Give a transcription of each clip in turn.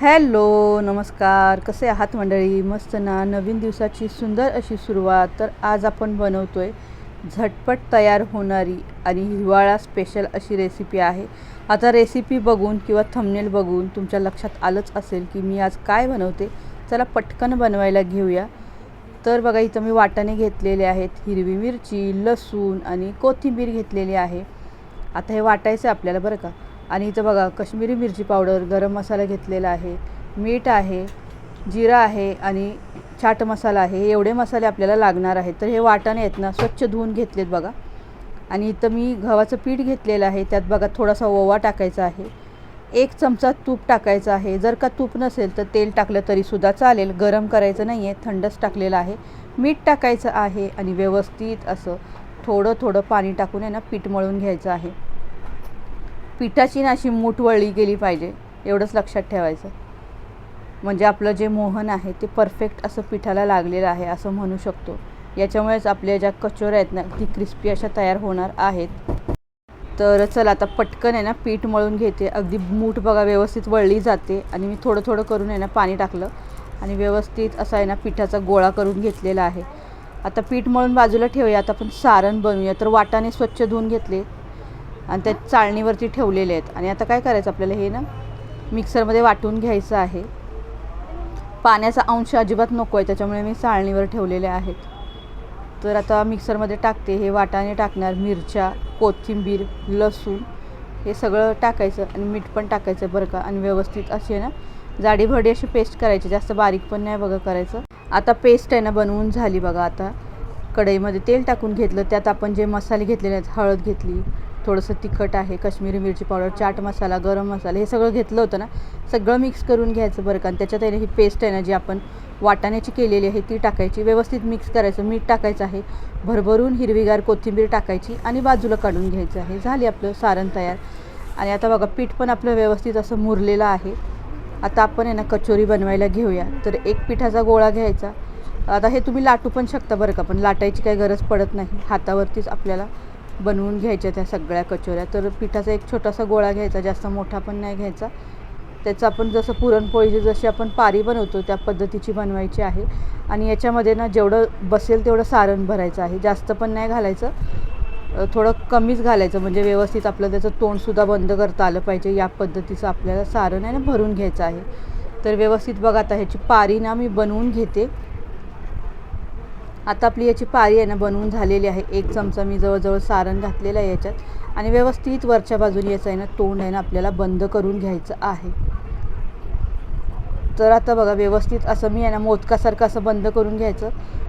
Hello नमस्कार. कसे आहात मंडळी? मस्त ना? नवीन दिवसाची सुंदर अशी सुरुवात. तर आज आपण बनवतो आहे झटपट तयार होणारी आणि हिवाळा स्पेशल अशी रेसिपी आहे. आता रेसिपी बघून किंवा थंबनेल बघून तुमच्या लक्षात आलंच असेल की मी आज काय बनवते चला पटकन बनवायला घेऊया. तर बघा इथं मी वाटाणे घेतलेले आहेत हिरवी मिरची लसूण आणि कोथिंबीर घेतलेली आहे. आता हे वाटायचं आहे आपल्याला बरं का? आणि इथं बघा कश्मीरी मिरची पावडर गरम मसाला घेतलेला आहे. मीठ आहे जिरा आहे आणि चाट मसाला आहे. हे एवढे मसाले आपल्याला लागणार आहेत. तर हे वाटाणे आहेत ना स्वच्छ धुवून घेतलेत बघा. आणि इथं मी गव्हाचं पीठ घेतलेलं आहे. त्यात बघा थोडासा ओवा टाकायचा आहे. एक चमचा तूप टाकायचं आहे. जर का तूप नसेल तर तेल टाकलं तरीसुद्धा चालेल. गरम करायचं नाही आहे थंडच टाकलेलं आहे. मीठ टाकायचं आहे आणि व्यवस्थित असं थोडं थोडं पाणी टाकून आहे ना पीठ मळून घ्यायचं आहे. पिठाची ना अशी मूठ वळली गेली पाहिजे एवढंच लक्षात ठेवायचं. म्हणजे आपलं जे मोहन आहे ते परफेक्ट असं पिठाला लागलेलं आहे असं म्हणू शकतो. याच्यामुळेच आपल्या ज्या कचोऱ्या आहेत ना ती क्रिस्पी अशा तयार होणार आहेत. तर चला आता पटकन आहे ना पीठ मळून घेते. अगदी मूठ बघा व्यवस्थित वळली जाते. आणि मी थोडं थोडं करून आहे ना पाणी टाकलं. आणि व्यवस्थित असा आहे ना पिठाचा गोळा करून घेतलेला आहे. आता पीठ मळून बाजूला ठेवूया. आता आपण सारण बनवूया. तर वाटाने स्वच्छ धुवून घेतले. आणि त्या चाळणीवरती ठेवलेले आहेत. आणि आता काय करायचं आपल्याला हे ना मिक्सरमध्ये वाटून घ्यायचं आहे. पाण्याचा अंश अजिबात नको आहे त्याच्यामुळे मी चाळणीवर ठेवलेले आहेत. तर आता मिक्सरमध्ये टाकते हे वाटाणे टाकणार मिरच्या कोथिंबीर लसूण हे सगळं टाकायचं आणि मीठ पण टाकायचं बरं का. आणि व्यवस्थित अशी आहे ना जाडीभडी अशी पेस्ट करायची जास्त बारीक पण नाही बघा करायचं. आता पेस्ट आहे ना बनवून झाली बघा आता. कढईमध्ये तेल टाकून घेतलं त्यात आपण जे मसाले घेतलेले आहेत हळद घेतली थोडंसं तिखट आहे काश्मीरी मिरची पावडर चाट मसाला गरम मसाला हे सगळं घेतलं होतं ना सगळं मिक्स करून घ्यायचं बरं का. आणि त्याच्यात आहे ही पेस्ट आहे ना जी आपण वाटाण्याची केलेली आहे ती टाकायची. व्यवस्थित मिक्स करायचं मीठ टाकायचं आहे. भरभरून हिरवीगार कोथिंबीर टाकायची आणि बाजूला काढून घ्यायचं आहे. झाली आपलं सारण तयार. आणि आता बघा पीठ पण आपलं व्यवस्थित असं मुरलेलं आहे. आता आपण आहे ना कचोरी बनवायला घेऊया. तर एक पिठाचा गोळा घ्यायचा. आता हे तुम्ही लाटू पण शकता बरं का पण लाटायची काही गरज पडत नाही. हातावरतीच आपल्याला बनवून घ्यायच्या त्या सगळ्या कचोऱ्या. तर पिठाचा एक छोटासा गोळा घ्यायचा जास्त मोठा पण नाही घ्यायचा. त्याचं आपण जसं पुरणपोळीची जशी आपण पारी बनवतो त्या पद्धतीची बनवायची आहे. आणि याच्यामध्ये ना जेवढं बसेल तेवढं सारण भरायचं आहे. जास्त पण नाही घालायचं. थोडं कमीच घालायचं. म्हणजे व्यवस्थित आपलं त्याचं तोंडसुद्धा बंद करता आलं पाहिजे. या पद्धतीचं आपल्याला सारण आहे ना भरून घ्यायचं आहे. तर व्यवस्थित बघा आता ह्याची पारी ना मी बनवून घेते. आता आपली याची पारी आहे ना बनवून झालेली आहे. एक चमचा मी जवळजवळ सारण घातलेलं आहे याच्यात. आणि व्यवस्थित वरच्या बाजूने याचं आहे ना तोंड आहे ना आपल्याला बंद करून घ्यायचं आहे. तर आता बघा व्यवस्थित असं मी आहे ना मोदकासारखं असं बंद करून घ्यायचं.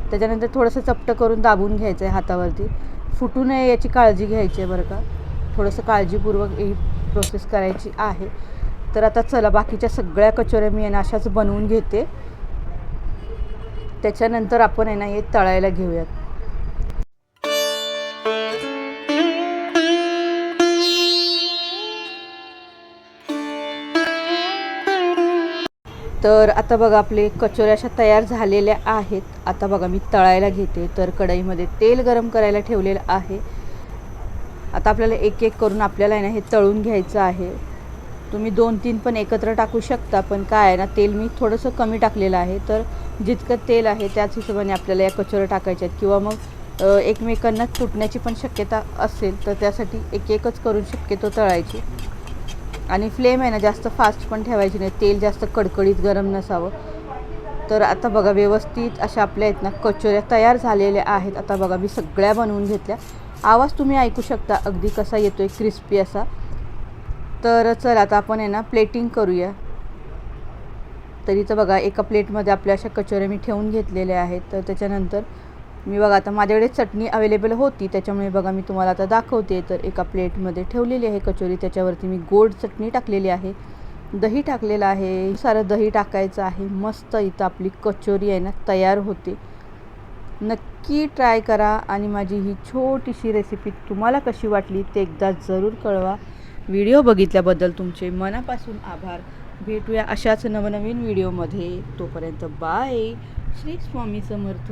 त्याच्यानंतर थोडंसं चपटं करून दाबून घ्यायचं आहे हातावरती. फुटू नये याची काळजी घ्यायची आहे बरं का. थोडंसं काळजीपूर्वक ही प्रोसेस करायची आहे. तर आता चला बाकीच्या सगळ्या कचोऱ्या मी आहे ना अशाच बनवून घेते. त्याच्यानंतर आपण आहे ना हे तळायला घेऊयात. तर आता बघा आपले कचोऱ्या अशा तयार झालेल्या आहेत. आता बघा मी तळायला घेते. तर कढईमध्ये तेल गरम करायला ठेवलेलं आहे. आता आपल्याला एक एक करून आपल्याला आहे ना हे तळून घ्यायचं आहे. तुम्ही दोन तीन पण एकत्र टाकू शकता पण काय आहे ना तेल मी थोडंसं कमी टाकलेलं आहे. तर जितकं तेल आहे त्याच हिशोबाने आपल्याला या कचोऱ्या टाकायच्या आहेत. किंवा मग एकमेकांना तुटण्याची पण शक्यता असेल तर त्यासाठी एक एकच करून शक्यतो तळायची. आणि फ्लेम आहे ना जास्त फास्ट पण ठेवायची नाही. तेल जास्त कडकडीत गरम नसावं. तर आता बघा व्यवस्थित अशा आपल्या आहेत ना कचोऱ्या तयार झालेल्या आहेत. आता बघा मी सगळ्या बनवून घेतल्या. आवाज तुम्ही ऐकू शकता. अगदी कसा येतो आहे क्रिस्पी असा. तर चल आता आपण आहे ना प्लेटिंग करूया. तरी तर बघा एका प्लेटमध्ये आपल्या अशा कचोऱ्या मी ठेवून घेतलेल्या आहेत. तर त्याच्यानंतर मी बघा आता माझ्याकडे चटणी अवेलेबल होती. त्याच्यामुळे बघा मी तुम्हाला आता दाखवते. तर एका प्लेटमध्ये ठेवलेली आहे कचोरी. त्याच्यावरती मी गोड चटणी टाकलेली आहे. दही टाकलेलं आहे. सारं दही टाकायचं आहे. मस्त इथं आपली कचोरी आहे ना तयार होते. नक्की ट्राय करा. आणि माझी ही छोटीशी रेसिपी तुम्हाला कशी वाटली ते एकदा जरूर कळवा. व्हिडिओ बघितल्याबद्दल तुमचे मनापासून आभार. भेटूया अशाच नवनवीन व्हिडिओमध्ये. तोपर्यंत बाय. श्री स्वामी समर्थ.